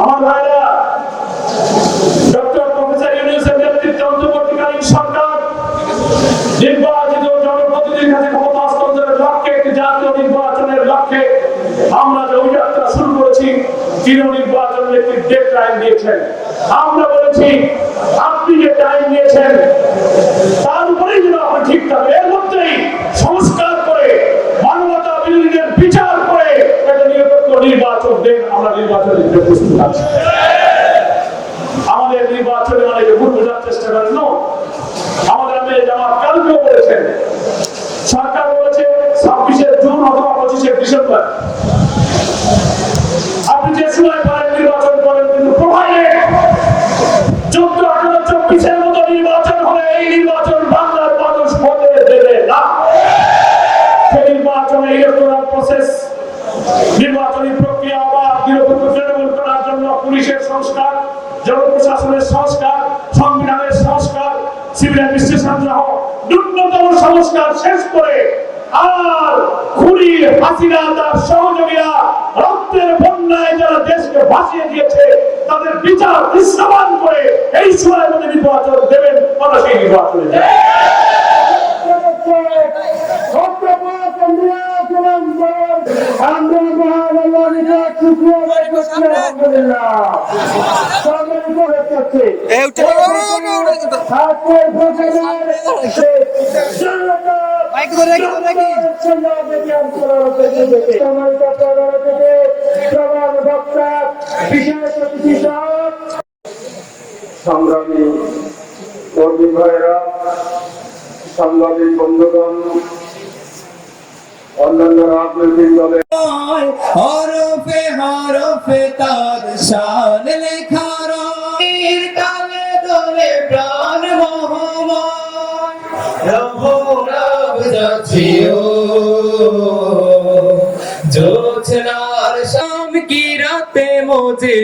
আমার ভাইরা আমরা শুরু করেছি দিয়েছেন। আমরা বলেছি আপনি যে টাইম নিয়েছেন তার উপরেই যেন আপনি ঠিক থাকে এর মধ্যেই সংস্কার করে মানবতা বিরোধীদের বিচার করে একটা নিরপেক্ষ নির্বাচন দেন আমরা নির্বাচনের জন্য প্রস্তুত আছি। আমাদের নির্বাচনে অনেকে ভুল বোঝার চেষ্টা করেন আমাদের আমির জামাত কালকেও বলেছেন সরকার বলেছে ছাব্বিশে জুন অথবা পঁচিশে ডিসেম্বর। আপনি যে সময় পারেন নির্বাচন করেন, কিন্তু প্রভাইডেড চোদ্দ, আঠারো, চব্বিশের মতো নির্বাচন হলে এই নির্বাচন বাংলার মানুষ হতে দেবে না। সেই নির্বাচনে ইলেকট্রাল প্রসেস নির্বাচনী প্রক্রিয়া আবার নিরপেক্ষ তৃণমূল করার জন্য পুলিশের সংস্কার, জনপ্রশাসনের সংস্কার, সংবিধানের সংস্কার সিভিল অ্যাডমিনিস্ট্রেশন সহ ন্যূনতম সংস্কার শেষ করে আর খুনি হাসিনা তার সহযোগীরা রক্তের বন্যায় যারা দেশকে ভাসিয়ে দিয়েছে, তাদের বিচার দৃশ্যমান করে এই সময়ের মধ্যে নির্বাচন দেবেন সেই নির্বাচনে সংগ্রামী কর্মী ভাইরা সাংবাদিক বন্ধুগণ হরফে হরফে তার শান লেখা রঙের কালে দলে প্রাণ মোহাম্মদ রব রব যাচ্ছিও। জোছনার শাম কি রাতে মোজে